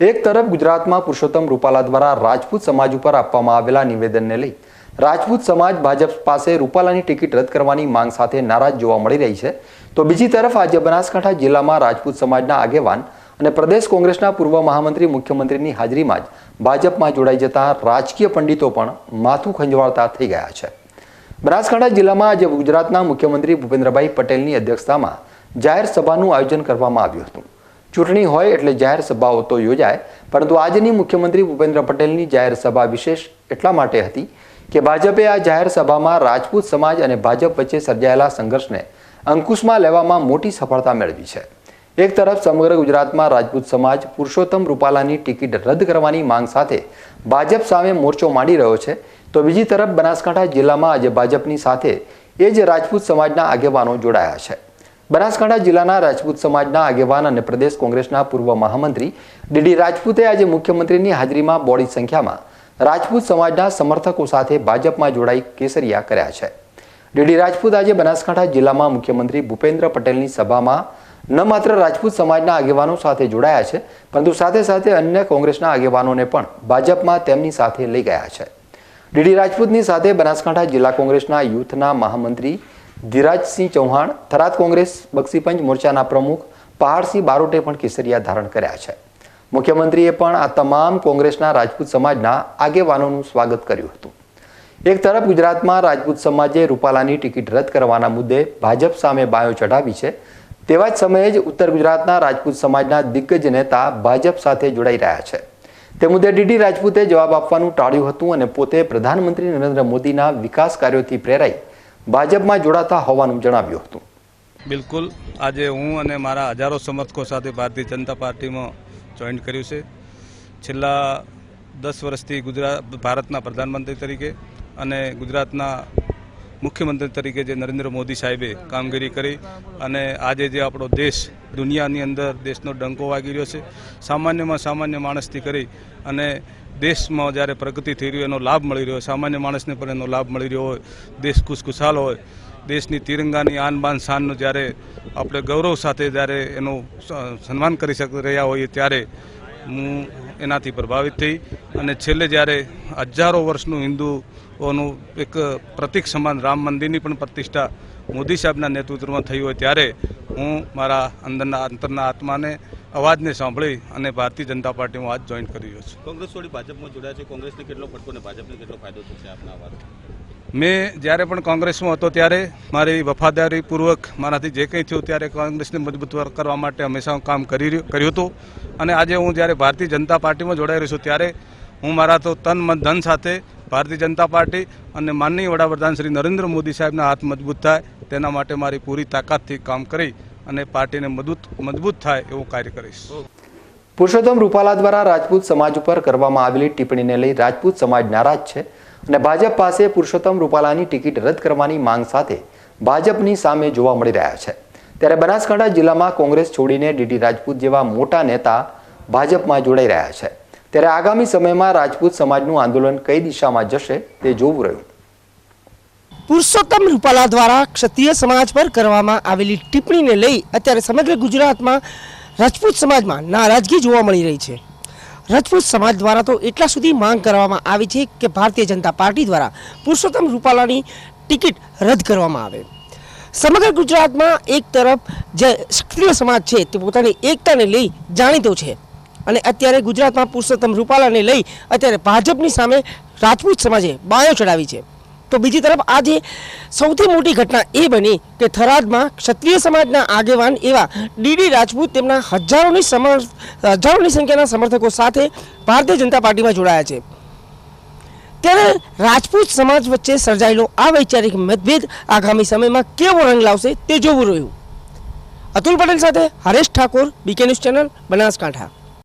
એક તરફ ગુજરાતમાં પુરુષોત્તમ રૂપાલા દ્વારા રાજપૂત સમાજ ઉપર આપવામાં આવેલા નિવેદનને લઈ રાજપૂત સમાજ ભાજપ પાસે રૂપાલાની ટિકિટ રદ કરવાની માંગ સાથે નારાજ જોવા મળી રહી છે. તો બીજી તરફ આજે બનાસકાંઠા જિલ્લામાં રાજપૂત સમાજના આગેવાન અને પ્રદેશ કોંગ્રેસના પૂર્વ મહામંત્રી, મુખ્યમંત્રીની હાજરીમાં જ ભાજપમાં જોડાઈ જતા રાજકીય પંડિતો પણ માથું ખંજવાળતા થઈ ગયા છે. બનાસકાંઠા જિલ્લામાં આજે ગુજરાતના મુખ્યમંત્રી ભૂપેન્દ્રભાઈ પટેલની અધ્યક્ષતામાં જાહેર સભાનું આયોજન કરવામાં આવ્યું હતું. ચૂંટણી હોય એટલે જાહેર સભાઓ તો યોજાય, પરંતુ આજની મુખ્યમંત્રી ભૂપેન્દ્ર પટેલની જાહેર સભા વિશેષ એટલા માટે હતી કે ભાજપે આ જાહેર સભામાં રાજપૂત સમાજ અને ભાજપ વચ્ચે સર્જાયેલા સંઘર્ષને અંકુશમાં લેવામાં મોટી સફળતા મેળવી છે. એક તરફ સમગ્ર ગુજરાતમાં રાજપૂત સમાજ પુરુષોત્તમ રૂપાલાની ટિકિટ રદ કરવાની માંગ સાથે ભાજપ સામે મોરચો માંડી રહ્યો છે, તો બીજી તરફ બનાસકાંઠા જિલ્લામાં આજે ભાજપની સાથે એ જ રાજપૂત સમાજના આગેવાનો જોડાયા છે. બનાસકાંઠા જિલ્લાના રાજપૂત સમાજના આગેવાન અને પ્રદેશ કોંગ્રેસના પૂર્વ મહામંત્રી ડીડી રાજપૂતે આજે મુખ્યમંત્રીની હાજરીમાં બોડી સંખ્યામાં રાજપૂત સમાજના સમર્થકો સાથે ભાજપમાં જોડાઈ કેસરિયા કર્યા છે. ડીડી રાજપૂત આજે બનાસકાંઠા જિલ્લામાં મુખ્યમંત્રી ભૂપેન્દ્ર પટેલની સભામાં ન માત્ર રાજપૂત સમાજના આગેવાનો સાથે જોડાયા છે, પરંતુ સાથે સાથે અન્ય કોંગ્રેસના આગેવાનોને પણ ભાજપમાં તેમની સાથે લઈ ગયા છે. ડીડી રાજપૂતની સાથે બનાસકાંઠા જિલ્લા કોંગ્રેસના યુથના મહામંત્રી ધીરાજસિંહ ચૌહાણ, થરાદ કોંગ્રેસ, બક્ષીપંચ મોરચાના પ્રમુખ, પહાડસિંહ બારોટે પણ કેસરિયા ધારણ કર્યા છે. મુખ્યમંત્રીએ પણ આ તમામ કોંગ્રેસના રાજપૂત સમાજના આગેવાનોનું સ્વાગત કર્યું હતું. એક તરફ ગુજરાતમાં રાજપૂત સમાજે રૂપાલાની ટિકિટ રદ કરવાના મુદ્દે ભાજપ સામે બાયો ચઢાવી છે, તેવા જ સમયે જ ઉત્તર ગુજરાતના રાજપૂત સમાજના દિગ્ગજ નેતા ભાજપ સાથે જોડાઈ રહ્યા છે. તે મુદ્દે ડીડી રાજપૂતે જવાબ આપવાનું ટાળ્યું હતું અને પોતે પ્રધાનમંત્રી નરેન્દ્ર મોદીના વિકાસ કાર્યોથી પ્રેરાઈ ભાજપમાં જોડાતા હોવાનું જણાવ્યું હતું. બિલકુલ. આજે હું અને મારા હજારો સમર્થકો સાથે ભારતીય જનતા પાર્ટીમાં જોઈન કર્યું છે. છેલ્લા દસ વર્ષથી ગુજરાત ભારતના પ્રધાનમંત્રી તરીકે અને ગુજરાતના મુખ્યમંત્રી તરીકે જે નરેન્દ્ર મોદી સાહેબે કામગીરી કરી અને આજે જે આપણો દેશ દુનિયાની અંદર દેશનો ડંકો વાગી રહ્યો છે, સામાન્યમાં સામાન્ય માણસથી કરી અને દેશમાં જ્યારે પ્રગતિ થઈ રહી હોય, એનો લાભ મળી રહ્યો હોય, સામાન્ય માણસને પણ એનો લાભ મળી રહ્યો હોય, દેશ ખુશખુશાલ હોય, દેશની તિરંગાની આન બાન શાનનું જ્યારે આપણે ગૌરવ સાથે જ્યારે એનું સન્માન કરી શક, રહ્યા હોઈએ ત્યારે હું એનાથી પ્રભાવિત થઈ અને છેલ્લે જ્યારે હજારો વર્ષનું હિન્દુઓનું એક પ્રતિક સમાન રામ મંદિરની પણ પ્રતિષ્ઠા મોદી સાહેબના નેતૃત્વમાં થઈ હોય ત્યારે હું મારા અંદરના, અંતરના આત્માને અવાજને સાંભળી અને ભારતીય જનતા પાર્ટીમાં આજ જોઈન કરી રહ્યો છું. કોંગ્રેસ છોડી ભાજપમાં જોડાયા છે. કોંગ્રેસને કેટલો ફટકો અને ભાજપને કેટલો ફાયદો થશે આપના અવાજ મેં જ્યારે પણ કોંગ્રેસમાં હતો ત્યારે મારી વફાદારીપૂર્વક મારાથી જે કંઈ થયું ત્યારે કોંગ્રેસને મજબૂત કરવા માટે હંમેશા હું કામ કરી કર્યું હતું. અને આજે હું જ્યારે ભારતીય જનતા પાર્ટીમાં જોડાઈ રહ્યો છું ત્યારે હું મારા તો તન મન ધન સાથે ભારતીય જનતા પાર્ટી અને માનનીય વડાપ્રધાન શ્રી નરેન્દ્ર મોદી સાહેબના હાથ મજબૂત થાય તેના માટે મારી પૂરી તાકાતથી કામ કરી અને પાર્ટીને મજબૂત મજબૂત થાય એવું કાર્ય કરીશ. પુરુષોત્તમ રૂપાલા દ્વારા રાજપૂત સમાજ ઉપર કરવામાં આવેલી ટિપ્પણીને લઈ રાજપૂત સમાજ નારાજ છે અને ભાજપ પાસે પુરુષોત્તમ રૂપાલાની ટિકિટ રદ કરવાની માંગ સાથે ભાજપની સામે જોવા મળી રહ્યા છે. ત્યારે બનાસકાંઠા જિલ્લામાં કોંગ્રેસ છોડીને ડીડી રાજપૂત જેવા મોટા નેતા ભાજપમાં જોડાઈ રહ્યા છે. ત્યારે આગામી સમયમાં રાજપૂત સમાજનું આંદોલન કઈ દિશામાં જશે તે જોવું રહ્યું. પુરુષોત્તમ રૂપાલા દ્વારા ક્ષત્રિય સમાજ પર કરવામાં આવેલી ટિપ્પણીને લઈ અત્યારે સમગ્ર ગુજરાતમાં રાજપૂત સમાજમાં નારાજગી જોવા મળી રહી છે. રાજપૂત સમાજ દ્વારા તો એટલા સુધી માંગ કરવામાં આવી છે કે ભારતીય જનતા પાર્ટી દ્વારા પુરુષોત્તમ રૂપાલાની ટિકિટ રદ કરવામાં આવે. સમગ્ર ગુજરાતમાં એક તરફ જે ક્ષત્રિય સમાજ છે તે પોતાની એકતાને લઈ જાણીતો છે અને અત્યારે ગુજરાતમાં પુરુષોત્તમ રૂપાલાને લઈ અત્યારે ભાજપની સામે રાજપૂત સમાજે બાયો ચડાવી છે. તો બીજી તરફ આજે સૌથી મોટી ઘટના એ બની કે થરાદમાં ક્ષત્રિય સમાજના આગેવાન એવા ડીડી રાજપૂત તેમના હજારોની સમર, હજારોની સંખ્યાના સમર્થકો સાથે ભારતીય જનતા પાર્ટીમાં જોડાયા છે. ત્યારે રાજપૂત સમાજ વચ્ચે સર્જાયેલો આ વૈચારિક મતભેદ આગામી સમયમાં કેવો રંગ લાવશે તે જોવું રહ્યું. અતુલ પટેલ સાથે Haresh Thakor BK news channel Banaskantha.